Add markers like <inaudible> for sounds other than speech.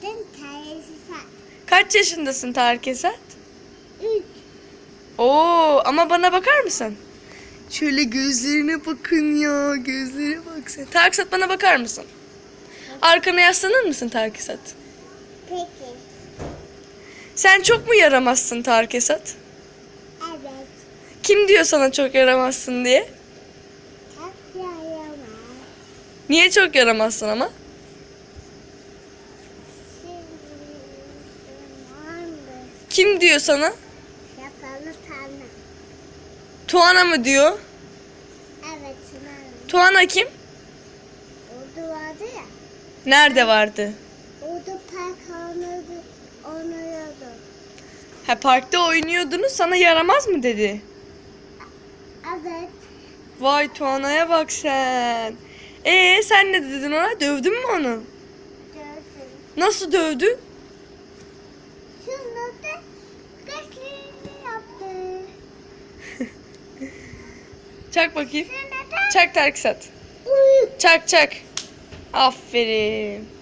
Adım Teresi Sat. Kaç yaşındasın Tarık Esat? Üç. Oo ama bana bakar mısın? Şöyle gözlerine bakın ya. Gözlere bak sen. Tarık Esat bana bakar mısın? Arkana yaslanır mısın Tarık Esat? Peki. Sen çok mu yaramazsın Tarık Esat? Evet. Kim diyor sana çok yaramazsın diye? Çok yaramaz. Niye çok yaramazsın ama? Kim diyor sana? Yapalı tane. Tuana mı diyor? Evet Sinan. Tuana kim? Orada vardı ya. Nerede vardı? Orada park oynadı. Oynuyordu. Ha parkta oynuyordunuz sana yaramaz mı dedi? Evet. Vay Tuana'ya bak sen. Ee sen ne dedin ona? Dövdün mü onu? Gördüm. Nasıl dövdün? Şunu da gözlerini yaptı. <laughs> Çak bakayım. Şunu da Çak Tarık Sat. Çak çak. Aferin.